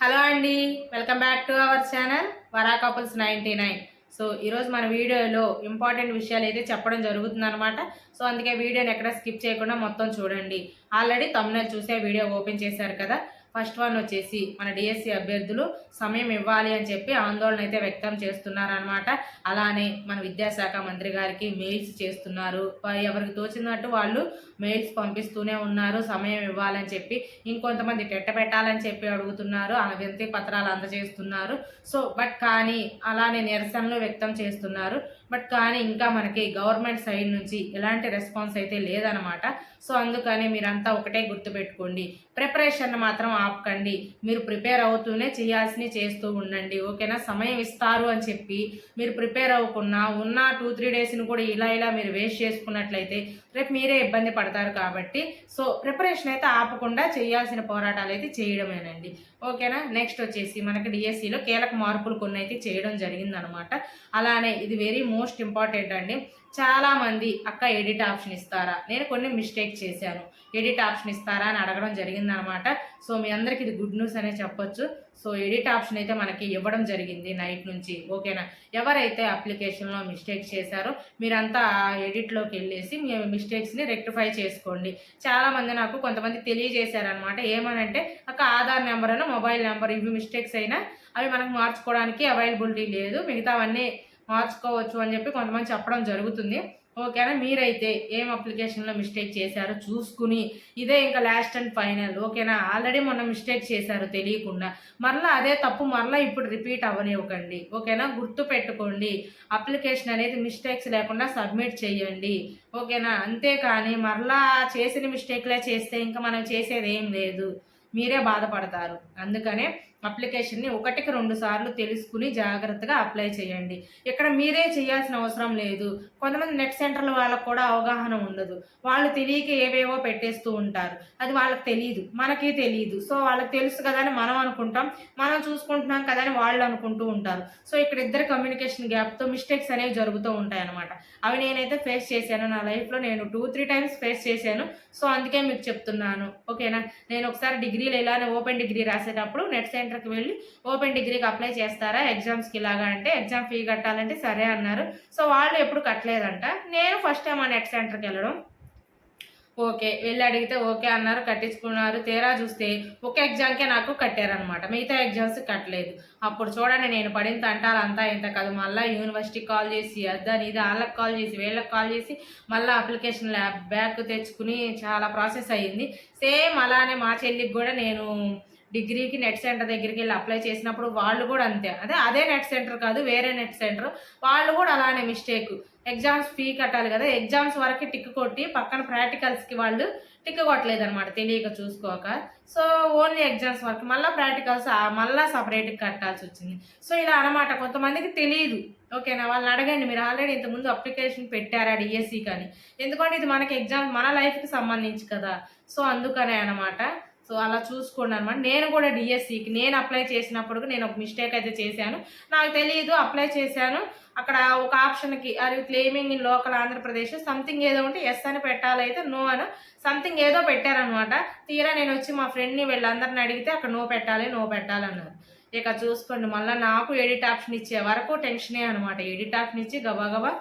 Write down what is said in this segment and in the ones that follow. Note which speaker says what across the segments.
Speaker 1: Hello అండి welcome back to our channel Vara couples ninety nine. So ఈరోజు మన వీడియోలో ఇంపార్టెంట్ విషయాలు అయితే చెప్పడం జరుగుతుంది అనమాట సో అందుకే వీడియోని ఎక్కడ స్కిప్ చేయకుండా మొత్తం చూడండి. ఆల్రెడీ తమిళ చూసే వీడియో ఓపెన్ చేశారు కదా. ఫస్ట్ వన్ వచ్చేసి మన డిఎస్సి అభ్యర్థులు సమయం ఇవ్వాలి అని చెప్పి ఆందోళన అయితే వ్యక్తం చేస్తున్నారనమాట అలానే మన విద్యాశాఖ మంత్రి గారికి మెయిల్స్ చేస్తున్నారు. ఎవరికి తోచినట్టు వాళ్ళు మెయిల్స్ పంపిస్తూనే ఉన్నారు. సమయం ఇవ్వాలని చెప్పి ఇంకొంతమంది పెట్ట పెట్టాలని చెప్పి అడుగుతున్నారు. ఆ పత్రాలు అందజేస్తున్నారు. సో బట్ కానీ అలానే నిరసనలు వ్యక్తం చేస్తున్నారు. బట్ కానీ ఇంకా మనకి గవర్నమెంట్ సైడ్ నుంచి ఎలాంటి రెస్పాన్స్ అయితే లేదనమాట సో అందుకని మీరంతా ఒకటే గుర్తుపెట్టుకోండి. ప్రిపరేషన్ మాత్రం ఆపకండి. మీరు ప్రిపేర్ అవుతూనే చేయాల్సినవి చేస్తూ ఉండండి. ఓకేనా? సమయం ఇస్తారు అని చెప్పి మీరు ప్రిపేర్ అవ్వకుండా ఉన్న టూ త్రీ డేస్ని కూడా ఇలా ఇలా మీరు వేస్ట్ చేసుకున్నట్లయితే రేపు మీరే ఇబ్బంది పడతారు కాబట్టి సో ప్రిపరేషన్ అయితే ఆపకుండా చేయాల్సిన పోరాటాలు అయితే చేయడమేనండి. ఓకేనా? నెక్స్ట్ వచ్చేసి మనకి డిఎస్సిలో కీలక మార్పులు కొన్ని అయితే చేయడం జరిగిందనమాట. అలానే ఇది వెరీ మోస్ట్ ఇంపార్టెంట్ అండి. చాలామంది అక్క ఎడిట్ ఆప్షన్ ఇస్తారా? నేను కొన్ని మిస్టేక్ చేశాను. ఎడిట్ ఆప్షన్ ఇస్తారా అని అడగడం జరిగిందనమాట. సో మీ అందరికి ఇది గుడ్ న్యూస్ అనే చెప్పొచ్చు. సో ఎడిట్ ఆప్షన్ అయితే మనకి ఇవ్వడం జరిగింది నైట్ నుంచి. ఓకేనా? ఎవరైతే అప్లికేషన్లో మిస్టేక్ చేశారో మీరంతా ఆ ఎడిట్లోకి వెళ్ళేసి మీ మిస్టేక్స్ని రెక్టిఫై చేసుకోండి. చాలామంది నాకు కొంతమంది తెలియజేశారనమాట. ఏమనంటే అక్క ఆధార్ నెంబర్ అయినా మొబైల్ నెంబర్ ఇవి మిస్టేక్స్ అయినా అవి మనకు మార్చుకోవడానికి అవైలబిలిటీ లేదు. మిగతావన్నీ మార్చుకోవచ్చు అని చెప్పి కొంతమంది చెప్పడం జరుగుతుంది. ఓకేనా? మీరైతే ఏం అప్లికేషన్లో మిస్టేక్ చేశారో చూసుకుని ఇదే ఇంకా లాస్ట్ అండ్ ఫైనల్. ఓకేనా? ఆల్రెడీ మొన్న మిస్టేక్ చేశారు తెలియకుండా. మరలా అదే తప్పు మరలా ఇప్పుడు రిపీట్ అవ్వనివ్వకండి. ఓకేనా? గుర్తు పెట్టుకోండి. అప్లికేషన్ అనేది మిస్టేక్స్ లేకుండా సబ్మిట్ చేయండి. ఓకేనా? అంతేకాని మరలా చేసిన మిస్టేక్లే చేస్తే ఇంకా మనం చేసేది ఏం లేదు. మీరే బాధపడతారు. అందుకనే అప్లికేషన్ని ఒకటికి రెండు సార్లు తెలుసుకుని జాగ్రత్తగా అప్లై చేయండి. ఇక్కడ మీరే చేయాల్సిన అవసరం లేదు. కొంతమంది నెట్ సెంటర్ల వాళ్ళకు కూడా అవగాహన ఉండదు. వాళ్ళు తెలియక ఏవేవో పెట్టేస్తూ ఉంటారు. అది వాళ్ళకి తెలియదు మనకి తెలియదు సో వాళ్ళకి తెలుసు కదా అని మనం అనుకుంటాం. మనం చూసుకుంటున్నాం కదా అని వాళ్ళు అనుకుంటూ ఉంటారు. సో ఇక్కడ ఇద్దరు కమ్యూనికేషన్ గ్యాప్తో మిస్టేక్స్ అనేవి జరుగుతూ ఉంటాయి అనమాట అవి నేనైతే ఫేస్ చేశాను. నా లైఫ్లో నేను టూ త్రీ టైమ్స్ ఫేస్ చేశాను. సో అందుకే మీకు చెప్తున్నాను. ఓకేనా? నేను ఒకసారి డిగ్రీలు ఇలానే ఓపెన్ డిగ్రీ రాసేటప్పుడు నెట్ సెంటర్ సెంటర్కి వెళ్ళి ఓపెన్ డిగ్రీకి అప్లై చేస్తారా? ఎగ్జామ్స్కి ఇలాగా అంటే ఎగ్జామ్ ఫీ కట్టాలంటే సరే అన్నారు. సో వాళ్ళు ఎప్పుడు కట్టలేదంట. నేను ఫస్ట్ టైం ఆ నెట్ సెంటర్కి వెళ్ళడం. ఓకే వెళ్ళి అడిగితే ఓకే అన్నారు కట్టించుకున్నారు. తీరా చూస్తే ఒక ఎగ్జామ్కే నాకు కట్టారనమాట మిగతా ఎగ్జామ్స్ కట్టలేదు. అప్పుడు చూడండి నేను పడిన తంటాలు అంతా ఇంత కాదు. మళ్ళీ యూనివర్సిటీకి కాల్ చేసి అద్దని ఇది వాళ్ళకి కాల్ చేసి వీళ్ళకి కాల్ చేసి మళ్ళీ అప్లికేషన్ ల్యాబ్ బ్యాక్ తెచ్చుకుని చాలా ప్రాసెస్ అయ్యింది. సేమ్ అలానే మా చెల్లికి కూడా నేను డిగ్రీకి నెట్ సెంటర్ దగ్గరికి వెళ్ళి అప్లై చేసినప్పుడు వాళ్ళు కూడా అంతే. అదే అదే నెట్ సెంటర్ కాదు వేరే నెట్ సెంటర్. వాళ్ళు కూడా అలానే మిస్టేక్. ఎగ్జామ్స్ ఫీ కట్టాలి కదా ఎగ్జామ్స్ వరకు టిక్ కొట్టి పక్కన ప్రాక్టికల్స్కి వాళ్ళు టిక్ కొట్టలేదు అనమాట తెలియక చూసుకోక. సో ఓన్లీ ఎగ్జామ్స్ వరకు. మళ్ళీ ప్రాక్టికల్స్ మళ్ళీ సపరేట్గా కట్టాల్సి వచ్చింది. సో ఇలా అనమాట కొంతమందికి తెలియదు ఓకేనా? వాళ్ళని అడగండి. మీరు ఆల్రెడీ ఇంతకుముందు అప్లికేషన్ పెట్టారా డిఎస్సి కానీ ఎందుకంటే ఇది మనకి ఎగ్జామ్ మన లైఫ్కి సంబంధించి కదా. సో అందుకనే అనమాట సో అలా చూసుకోండి అనమాట నేను కూడా డిఎస్సికి నేను అప్లై చేసినప్పుడు నేను ఒక మిస్టేక్ అయితే చేశాను. నాకు తెలియదు అప్లై చేశాను. అక్కడ ఒక ఆప్షన్కి అది claiming in local Andhra Pradesh something ఏదో ఉంటే ఎస్ అని పెట్టాలైతే నో అని. సంథింగ్ ఏదో పెట్టారనమాట తీరా నేను వచ్చి మా ఫ్రెండ్ని వీళ్ళందరిని అడిగితే అక్కడ నో పెట్టాలి నో పెట్టాలన్నారు. ఇక చూసుకోండి మళ్ళీ నాకు ఎడిట్ ఆప్షన్ ఇచ్చే వరకు టెన్షనే అనమాట ఎడిట్ ఆప్షన్ ఇచ్చి గబా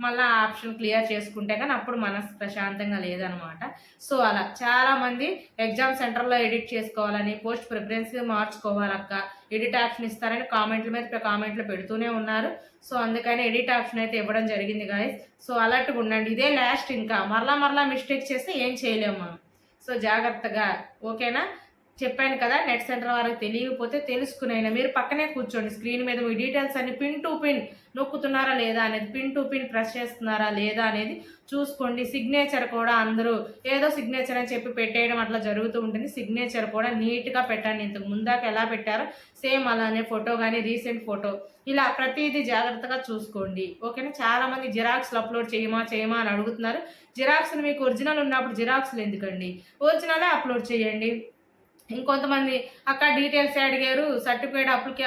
Speaker 1: మళ్ళీ ఆ ఆప్షన్ క్లియర్ చేసుకుంటే కానీ అప్పుడు మనసు ప్రశాంతంగా లేదనమాట. సో అలా చాలామంది ఎగ్జామ్ సెంటర్లో ఎడిట్ చేసుకోవాలని పోస్ట్ ప్రిఫరెన్స్ మార్చుకోవాలక్క ఎడిట్ ఆప్షన్ ఇస్తారని కామెంట్ల మీద కామెంట్లు పెడుతూనే ఉన్నారు. సో అందుకని ఎడిట్ ఆప్షన్ అయితే ఇవ్వడం జరిగింది గాయస్. సో అలర్ట్గా ఉండండి. ఇదే లాస్ట్ ఇంకా. మరలా మరలా మిస్టేక్ చేస్తే ఏం చేయలేము మనం. సో జాగ్రత్తగా ఓకేనా? చెప్పాను కదా నెట్ సెంటర్ వారికి తెలియకపోతే తెలుసుకునైనా మీరు పక్కనే కూర్చోండి స్క్రీన్ మీద మీ డీటెయిల్స్ అన్ని పిన్ టు పిన్ నొక్కుతున్నారా లేదా అనేది పిన్ టు పిన్ ప్రెస్ చేస్తున్నారా లేదా అనేది చూసుకోండి. సిగ్నేచర్ కూడా అందరూ ఏదో సిగ్నేచర్ అని చెప్పి పెట్టేయడం అట్లా జరుగుతూ ఉంటుంది. సిగ్నేచర్ కూడా నీట్గా పెట్టండి. ఇంతకు ముందాక ఎలా పెట్టారో సేమ్ అలానే ఫోటో కానీ రీసెంట్ ఫోటో ఇలా ప్రతిదీ జాగ్రత్తగా చూసుకోండి. ఓకేనా? చాలా మంది జిరాక్స్లు అప్లోడ్ చేయమా చేయమా అని అడుగుతున్నారు. జిరాక్స్లు మీకు ఒరిజినల్ ఉన్నప్పుడు జిరాక్స్లు ఎందుకండి? ఒరిజినలే అప్లోడ్ చేయండి. ఇంకొంతమంది అక్క డీటెయిల్స్ అడిగారు సర్టిఫికేట్ అప్లికే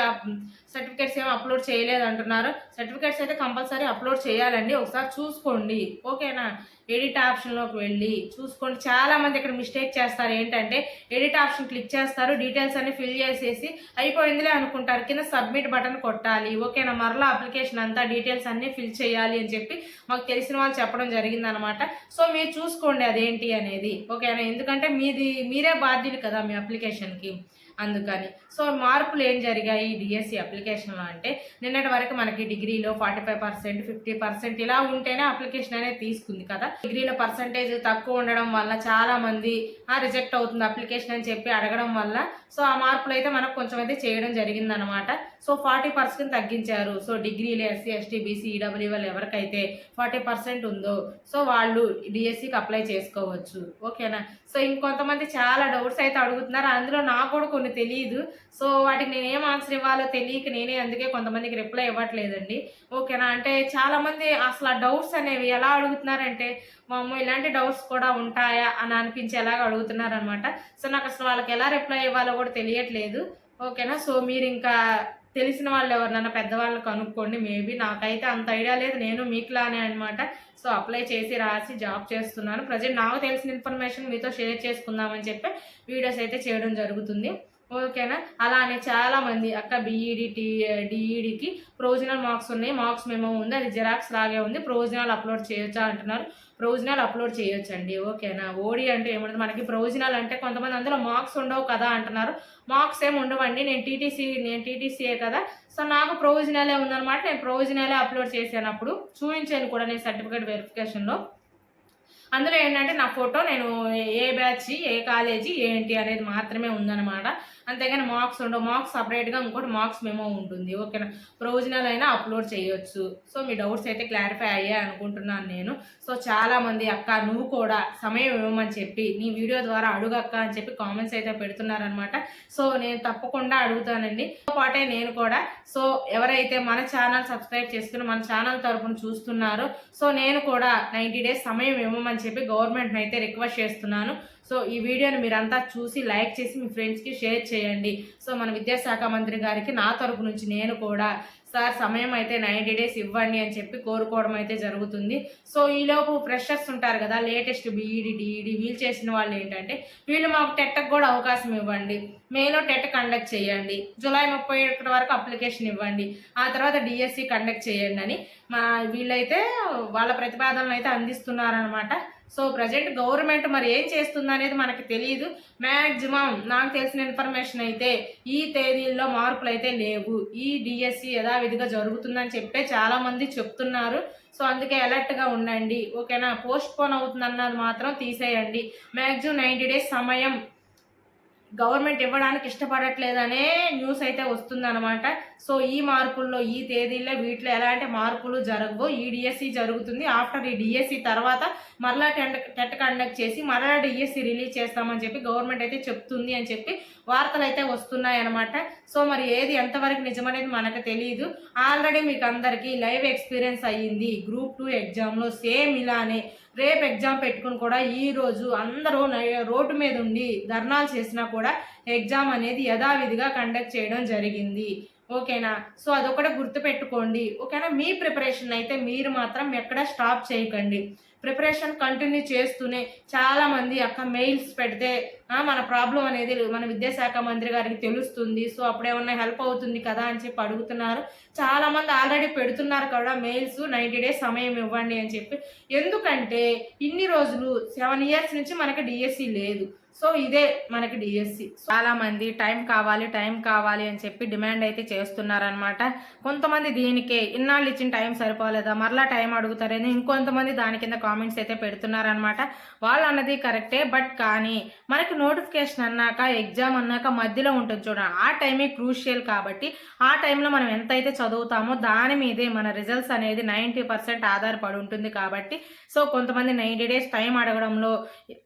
Speaker 1: సర్టిఫికేట్స్ ఏమి అప్లోడ్ చేయలేదు అంటున్నారు సర్టిఫికేట్స్ అయితే కంపల్సరీ అప్లోడ్ చేయాలండి. ఒకసారి చూసుకోండి. ఓకేనా? ఎడిట్ ఆప్షన్లోకి వెళ్ళి చూసుకోండి. చాలామంది ఇక్కడ మిస్టేక్ చేస్తారు. ఏంటంటే ఎడిట్ ఆప్షన్ క్లిక్ చేస్తారు. డీటెయిల్స్ అన్ని ఫిల్ చేసేసి అయిపోయిందిలే అనుకుంటారు. కింద సబ్మిట్ బటన్ కొట్టాలి. ఓకేనా? మరలా అప్లికేషన్ అంతా డీటెయిల్స్ అన్నీ ఫిల్ చేయాలి అని చెప్పి మాకు తెలిసిన వాళ్ళు చెప్పడం జరిగిందనమాట. సో మీరు చూసుకోండి అదేంటి అనేది. ఓకేనా? ఎందుకంటే మీది మీరే బాధ్యులు కదా మీ అప్లికేషన్కి. అందుకని. సో మార్పులు ఏం జరిగాయి డిఎస్సి అప్లికేషన్లో అంటే నిన్నటి వరకు మనకి డిగ్రీలో forty five percent fifty percent ఇలా ఉంటేనే అప్లికేషన్ అనేది తీసుకుంది కదా. డిగ్రీలో పర్సంటేజ్ తక్కువ ఉండడం వల్ల చాలా మంది రిజెక్ట్ అవుతుంది అప్లికేషన్ అని చెప్పి అడగడం వల్ల. సో ఆ మార్పులు అయితే మనకు కొంచెం అయితే చేయడం జరిగిందనమాట సో ఫార్టీ పర్సెంట్ తగ్గించారు. సో డిగ్రీలు ఎస్సీ ఎస్టీ బీసీ ఈడబ్ల్యూ వాళ్ళు ఎవరికైతే ఫార్టీ పర్సెంట్ ఉందో సో వాళ్ళు డిఎస్సికి అప్లై చేసుకోవచ్చు. ఓకేనా? సో ఇంకొంతమంది చాలా డౌట్స్ అయితే అడుగుతున్నారు. అందులో నాకు కూడా కొన్ని తెలియదు సో వాటికి నేను ఏం ఆన్సర్ ఇవ్వాలో తెలియక నేనే అందుకే కొంతమందికి రిప్లై ఇవ్వట్లేదండి. ఓకేనా? అంటే చాలామంది అసలు ఆ డౌట్స్ అనేవి ఎలా అడుగుతున్నారంటే మా అమ్మ ఇలాంటి డౌట్స్ కూడా ఉంటాయా? అని అనిపించేలాగా అడుగుతున్నారనమాట సో నాకు అసలు వాళ్ళకి ఎలా రిప్లై ఇవ్వాలో కూడా తెలియట్లేదు. ఓకేనా? సో మీరు ఇంకా తెలిసిన వాళ్ళు ఎవరినైనా పెద్దవాళ్ళు కనుక్కోండి మేబీ నాకైతే అంత ఐడియా లేదు. నేను మీకులానే అనమాట సో అప్లై చేసి రాసి జాబ్ చేస్తున్నాను. ప్రజెంట్ నాకు తెలిసిన ఇన్ఫర్మేషన్ మీతో షేర్ చేసుకుందామని చెప్పి వీడియోస్ అయితే చేయడం జరుగుతుంది. ఓకేనా? అలానే చాలామంది అక్కడ అక్క బీఈడి టీ డిఈడికి ప్రొవిజనల్ మార్క్స్ ఉన్నాయి. మార్క్స్ మేము ఉంది. అది జిరాక్స్ లాగే ఉంది. ప్రొవిజనల్ అప్లోడ్ చేయొచ్చా అంటున్నారు. ప్రొవిజనల్ అప్లోడ్ చేయొచ్చండి. ఓకేనా? ఓడి అంటే ఏముంటుంది మనకి ప్రొవిజనల్ అంటే కొంతమంది అందులో మార్క్స్ ఉండవు కదా అంటున్నారు. మార్క్స్ ఏమి ఉండవండి. నేను టీటీసీ నేను టీటీసీఏ కదా? సో నాకు ప్రొవిజనలే ఉందన్నమాట. నేను ప్రొవిజనలే అప్లోడ్ చేశాను అప్పుడు. చూపించాను కూడా నేను సర్టిఫికేట్ వెరిఫికేషన్లో అందులో ఏంటంటే నా ఫోటో నేను ఏ బ్యాచ్ ఏ కాలేజీ ఏంటి అనేది మాత్రమే ఉందన్నమాట. అంతేగాని మార్క్స్ ఉండవు. మార్క్స్ సపరేట్గా ఇంకోటి మార్క్స్ మేమో ఉంటుంది. ఓకేనా? ప్రొవిజనల్ అయినా అప్లోడ్ చేయొచ్చు. సో మీ డౌట్స్ అయితే క్లారిఫై అయ్యాయి అనుకుంటున్నాను నేను. సో చాలామంది అక్క నువ్వు కూడా సమయం ఇవ్వమని చెప్పి నీ వీడియో ద్వారా అడుగక్క అని చెప్పి కామెంట్స్ అయితే పెడుతున్నారనమాట సో నేను తప్పకుండా అడుగుతానండి. పాటే నేను కూడా. సో ఎవరైతే మన ఛానల్ సబ్స్క్రైబ్ చేసుకుని మన ఛానల్ తరపున చూస్తున్నారో సో నేను కూడా నైంటీ డేస్ సమయం ఇవ్వమని చెప్పి గవర్నమెంట్ని అయితే రిక్వెస్ట్ చేస్తున్నాను. సో ఈ వీడియోని మీరంతా చూసి లైక్ చేసి మీ ఫ్రెండ్స్కి షేర్ చేసి చేయండి. సో మన విద్యాశాఖ మంత్రి గారికి నా తరపు నుంచి నేను కూడా సార్ సమయం అయితే నైంటీ డేస్ ఇవ్వండి అని చెప్పి కోరుకోవడం అయితే జరుగుతుంది. సో ఈలోపు ఫ్రెషర్స్ ఉంటారు కదా లేటెస్ట్ బీఈడి డిఈడి వీళ్ళు చేసిన వాళ్ళు ఏంటంటే వీళ్ళు మాకు టెట్కి కూడా అవకాశం ఇవ్వండి. మేలో టెట్ కండక్ట్ చేయండి. జూలై ముప్పై ఒకటి వరకు అప్లికేషన్ ఇవ్వండి. ఆ తర్వాత డిఎస్సి కండక్ట్ చేయండి అని మా వీళ్ళైతే వాళ్ళ ప్రతిపాదనలు అయితే అందిస్తున్నారనమాట సో ప్రజెంట్ గవర్నమెంట్ మరి ఏం చేస్తుంది అనేది మనకి తెలియదు మ్యాక్సిమం నాకు తెలిసిన ఇన్ఫర్మేషన్ అయితే ఈ తేదీల్లో మార్పులు అయితే లేవు. ఈ డిఎస్సి యథావిధిగా జరుగుతుందని చెప్పే చాలామంది చెప్తున్నారు. సో అందుకే అలర్ట్గా ఉండండి. ఓకేనా? పోస్ట్ పోన్ అవుతుందన్నది మాత్రం తీసేయండి. మ్యాక్సిమం నైంటీ డేస్ సమయం గవర్నమెంట్ ఇవ్వడానికి ఇష్టపడట్లేదనే న్యూస్ అయితే వస్తుందన్నమాట. సో ఈ మార్పుల్లో ఈ తేదీల్లో వీటిలో ఎలాంటి మార్పులు జరగవు ఈ డిఎస్సి జరుగుతుంది. ఆఫ్టర్ ఈ డిఎస్సి తర్వాత మరలా టెంట్ టెట్ కండక్ట్ చేసి మరలా డిఎస్సి రిలీజ్ చేస్తామని చెప్పి గవర్నమెంట్ అయితే చెప్తుంది అని చెప్పి వార్తలు అయితే వస్తున్నాయి అనమాట సో మరి ఏది ఎంతవరకు నిజమనేది మనకు తెలియదు ఆల్రెడీ మీకు అందరికీ లైవ్ ఎక్స్పీరియన్స్ అయ్యింది. గ్రూప్ టూ ఎగ్జామ్లో సేమ్ ఇలానే రేపు ఎగ్జామ్ పెట్టుకుని కూడా ఈ రోజు అందరూ రోడ్డు మీద ఉండి ధర్నాలు చేసినా కూడా ఎగ్జామ్ అనేది యథావిధిగా కండక్ట్ చేయడం జరిగింది. ఓకేనా? సో అదొకటి గుర్తుపెట్టుకోండి. ఓకేనా? మీ ప్రిపరేషన్ అయితే మీరు మాత్రం ఎక్కడ స్టాప్ చేయకండి. ప్రిపరేషన్ కంటిన్యూ చేస్తూనే చాలామంది అక్క మెయిల్స్ పెడితే మన ప్రాబ్లం అనేది మన విద్యాశాఖ మంత్రి గారికి తెలుస్తుంది. సో అప్పుడేమన్నా హెల్ప్ అవుతుంది కదా? అని చెప్పి అడుగుతున్నారు. చాలామంది ఆల్రెడీ పెడుతున్నారు కదా మెయిల్స్ నైంటీ డేస్ సమయం ఇవ్వండి అని చెప్పి. ఎందుకంటే ఇన్ని రోజులు సెవెన్ ఇయర్స్ నుంచి మనకి డిఎస్సి లేదు. సో ఇదే మనకి డిఎస్సి చాలా మంది టైం కావాలి టైం కావాలి అని చెప్పి డిమాండ్ అయితే చేస్తున్నారనమాట కొంతమంది దీనికే ఇన్నాళ్ళు ఇచ్చిన టైం సరిపోలేదా మరలా టైం అడుగుతారని ఇంకొంతమంది దాని కింద కామెంట్స్ అయితే పెడుతున్నారనమాట వాళ్ళు అన్నది కరెక్టే బట్ కానీ మనకి నోటిఫికేషన్ అన్నాక ఎగ్జామ్ అన్నాక మధ్యలో ఉంటుంది చూడండి ఆ టైమే క్రూషియల్ కాబట్టి ఆ టైంలో మనం ఎంతైతే చదువుతామో దాని మీదే మన రిజల్ట్స్ అనేది నైంటీ పర్సెంట్ ఆధారపడి ఉంటుంది కాబట్టి సో కొంతమంది నైంటీ డేస్ టైం అడగడంలో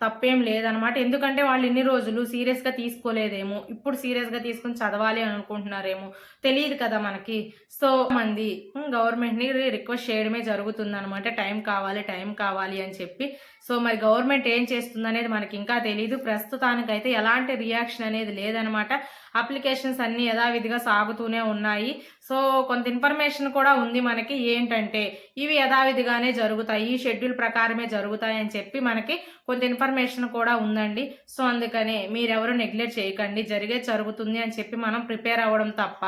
Speaker 1: తప్పేం లేదనమాట ఎందుకంటే ఎందుకంటే వాళ్ళు ఇన్ని రోజులు సీరియస్గా తీసుకోలేదేమో ఇప్పుడు సీరియస్గా తీసుకుని చదవాలి అని అనుకుంటున్నారేమో తెలియదు కదా మనకి. సో మంది గవర్నమెంట్ని రిక్వెస్ట్ చేయడమే జరుగుతుంది అనమాట టైం కావాలి టైం కావాలి అని చెప్పి. సో మరి గవర్నమెంట్ ఏం చేస్తుంది అనేది మనకి ఇంకా తెలియదు ప్రస్తుతానికైతే ఎలాంటి రియాక్షన్ అనేది లేదనమాట. అప్లికేషన్స్ అన్నీ యథావిధిగా సాగుతూనే ఉన్నాయి. సో కొంత ఇన్ఫర్మేషన్ కూడా ఉంది మనకి. ఏంటంటే ఇవి యథావిధిగానే జరుగుతాయి ఈ షెడ్యూల్ ప్రకారమే జరుగుతాయి అని చెప్పి మనకి కొంత ఇన్ఫర్మేషన్ కూడా ఉందండి. సో అందుకనే మీరెవరు నెగ్లెక్ట్ చేయకండి. జరిగే జరుగుతుంది అని చెప్పి మనం ప్రిపేర్ అవ్వడం తప్ప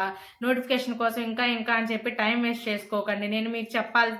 Speaker 1: నోటిఫికేషన్ కోసం ఇంకా ఇంకా అని చెప్పి టైం వేస్ట్ చేసుకోకండి. నేను మీకు చెప్పాలి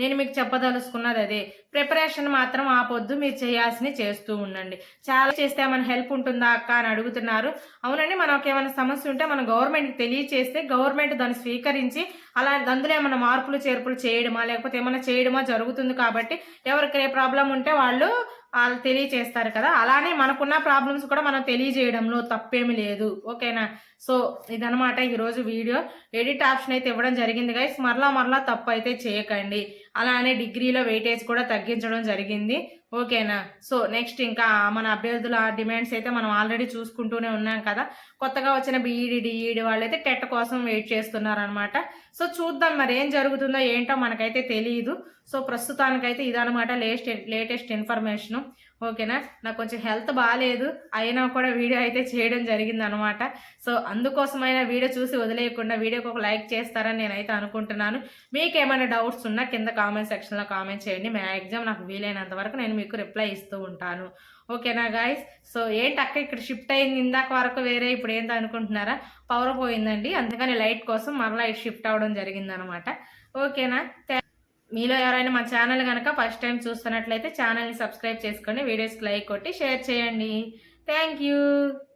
Speaker 1: నేను మీకు చెప్పదలుచుకున్నది అదే. ప్రిపరేషన్ మాత్రం ఆపొద్దు మీరు చేయాల్సిన చేస్తూ ఉండండి. చాలా చేస్తే మన హెల్ప్ ఉంటుందా అక్క అని అడుగుతున్నారు. అవునండి మనకు ఏమైనా సమస్య ఉంటే మనం గవర్నమెంట్కి తెలియచేస్తే గవర్నమెంట్ దాన్ని స్వీకరించి అలా అందులో ఏమైనా మార్పులు చేర్పులు చేయడమా లేకపోతే ఏమైనా చేయడమా జరుగుతుంది కాబట్టి ఎవరికి ఏ ప్రాబ్లం ఉంటే వాళ్ళు వాళ్ళు తెలియచేస్తారు కదా. అలానే మనకున్న ప్రాబ్లమ్స్ కూడా మనం తెలియజేయడంలో తప్పేమీ లేదు. ఓకేనా? సో ఇదనమాట ఈరోజు వీడియో. ఎడిట్ ఆప్షన్ అయితే ఇవ్వడం జరిగింది గైస్ మరలా మరలా తప్పు అయితే చేయకండి. అలానే డిగ్రీలో వెయిటేజ్ కూడా తగ్గించడం జరిగింది. ఓకేనా? సో నెక్స్ట్ ఇంకా మన అభ్యర్థుల డిమాండ్స్ అయితే మనం ఆల్రెడీ చూసుకుంటూనే ఉన్నాం కదా. కొత్తగా వచ్చిన బీఈడి డిఈడి వాళ్ళు అయితే టెట్ కోసం వెయిట్ చేస్తున్నారనమాట సో చూద్దాం మరి ఏం జరుగుతుందో ఏంటో మనకైతే తెలియదు సో ప్రస్తుతానికైతే ఇదనమాట లేటెస్ట్ లేటెస్ట్ ఇన్ఫర్మేషను ఓకేనా? నాకు కొంచెం హెల్త్ బాగాలేదు అయినా కూడా వీడియో అయితే చేయడం జరిగింది అనమాట సో అందుకోసమైన వీడియో చూసి వదిలేయకుండా వీడియోకి ఒక లైక్ చేస్తారని నేనైతే అనుకుంటున్నాను. మీకు ఏమైనా డౌట్స్ ఉన్నా కింద కామెంట్ సెక్షన్లో కామెంట్ చేయండి. మ్యాక్సిమం నాకు వీలైనంత వరకు నేను మీకు రిప్లై ఇస్తూ ఉంటాను. ఓకేనా గాయస్ సో ఏంటి అక్క ఇక్కడ షిఫ్ట్ అయింది ఇందాక వరకు వేరే ఇప్పుడు ఏంటో అనుకుంటున్నారా? పవర్ పోయిందండి. అందుకని లైట్ కోసం మరలా షిఫ్ట్ అవ్వడం జరిగిందనమాట. ఓకేనా? మీలో ఎవరైనా మా ఛానల్ కనుక ఫస్ట్ టైం చూస్తున్నట్లయితే ఛానల్ని సబ్స్క్రైబ్ చేసుకోండి వీడియోస్కి లైక్ కొట్టి షేర్ చేయండి. Thank you.